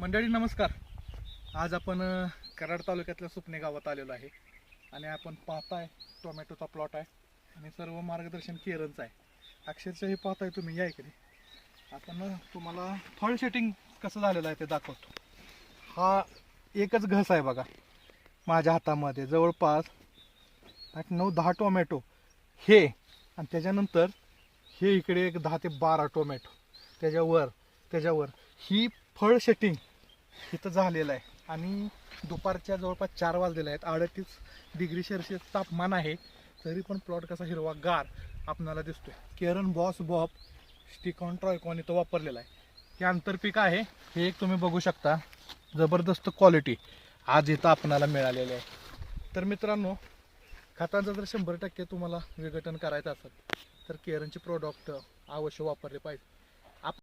मंडळी नमस्कार. आज आपण कराड तालुक्यातल्या सुपणे गावात आलेलो आहे आणि आपण पाहताय टोमॅटोचा प्लॉट आहे आणि सर्व मार्गदर्शन केरनचं आहे. अक्षरशः हे पाहताय तुम्ही या इकडे. आपण तुम्हाला फळ शेटिंग कसं झालेलं आहे ते दाखवतो. हा एकच घस आहे बघा माझ्या हातामध्ये. जवळपास आठ नऊ दहा टोमॅटो हे आणि त्याच्यानंतर हे इकडे एक दहा ते बारा टोमॅटो. त्याच्यावर त्याच्यावर ही फळ शेटिंग इथं झालेलं आहे. आणि दुपारच्या जवळपास चार वाजलेल्या आहेत. अडतीस डिग्री सेल्सिअस तापमान आहे. तरी पण प्लॉट कसा हिरवा गार आपणाला दिसतोय. केरन बॉस बॉब स्टिकॉन ट्रॉयकॉन इथं वापरलेला आहे. हे आंतरपीक आहे. हे एक तुम्ही बघू शकता. जबरदस्त क्वालिटी आज इथं आपणाला मिळालेली आहे. तर मित्रांनो खतांचं जर शंभर टक्के तुम्हाला विघटन करायचं असेल तर केरनचे प्रोडक्ट अवश्य वापरले पाहिजे.